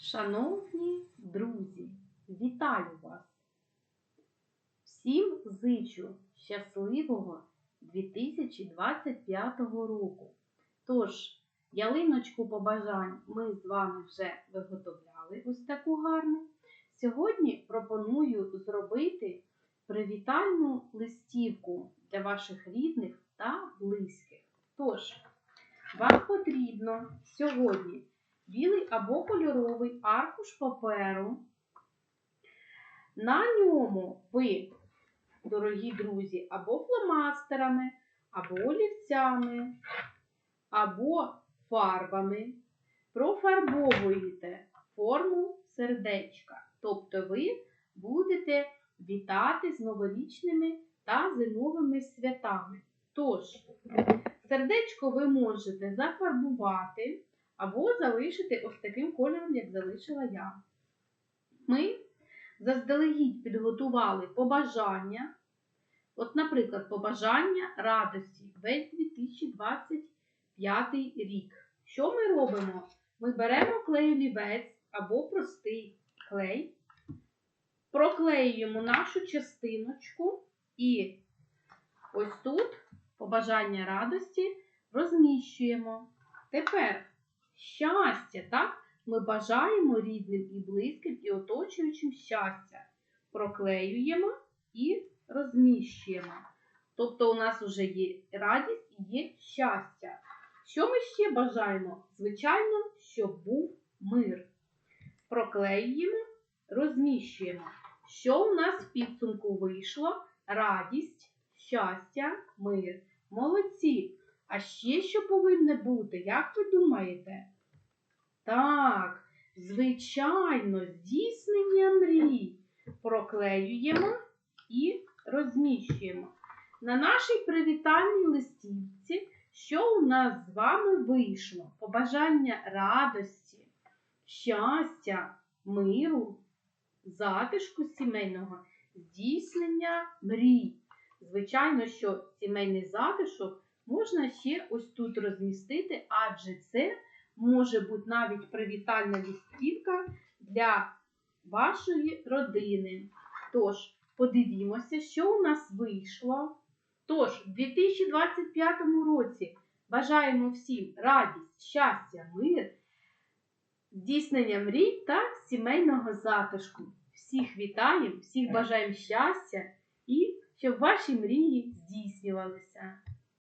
Шановні друзі, вітаю вас! Всім зичу щасливого 2025 року. Тож, ялиночку побажань ми з вами вже виготовляли ось таку гарну. Сьогодні пропоную зробити привітальну листівку для ваших рідних та близьких. Тож, вам потрібно сьогодні білий або кольоровий аркуш паперу. На ньому ви, дорогі друзі, або фломастерами, або олівцями, або фарбами профарбовуєте форму сердечка. Тобто ви будете вітати з новорічними та зимовими святами. Тож, сердечко ви можете зафарбувати або залишити ось таким кольором, як залишила я. Ми заздалегідь підготували побажання. От, наприклад, побажання радості весь 2025 рік. Що ми робимо? Ми беремо клей олівець або простий клей, проклеюємо нашу частиночку і ось тут побажання радості розміщуємо. Тепер щастя, так? Ми бажаємо рідним і близьким і оточуючим щастя. Проклеюємо і розміщуємо. Тобто у нас вже є радість і є щастя. Що ми ще бажаємо? Звичайно, щоб був мир. Проклеюємо, розміщуємо. Що у нас в підсумку вийшло? Радість, щастя, мир. Молодці! А ще що повинне бути, як ви думаєте? Так, звичайно, здійснення мрій. Проклеюємо і розміщуємо. На нашій привітальній листівці, що у нас з вами вийшло? Побажання радості, щастя, миру, затишку сімейного, здійснення мрій. Звичайно, що сімейний затишок можна ще ось тут розмістити, адже це може бути навіть привітальна листівка для вашої родини. Тож, подивімося, що у нас вийшло. Тож, в 2025 році бажаємо всім радість, щастя, мир, здійснення мрій та сімейного затишку. Всіх вітаємо, всіх бажаємо щастя і щоб ваші мрії здійснювалися.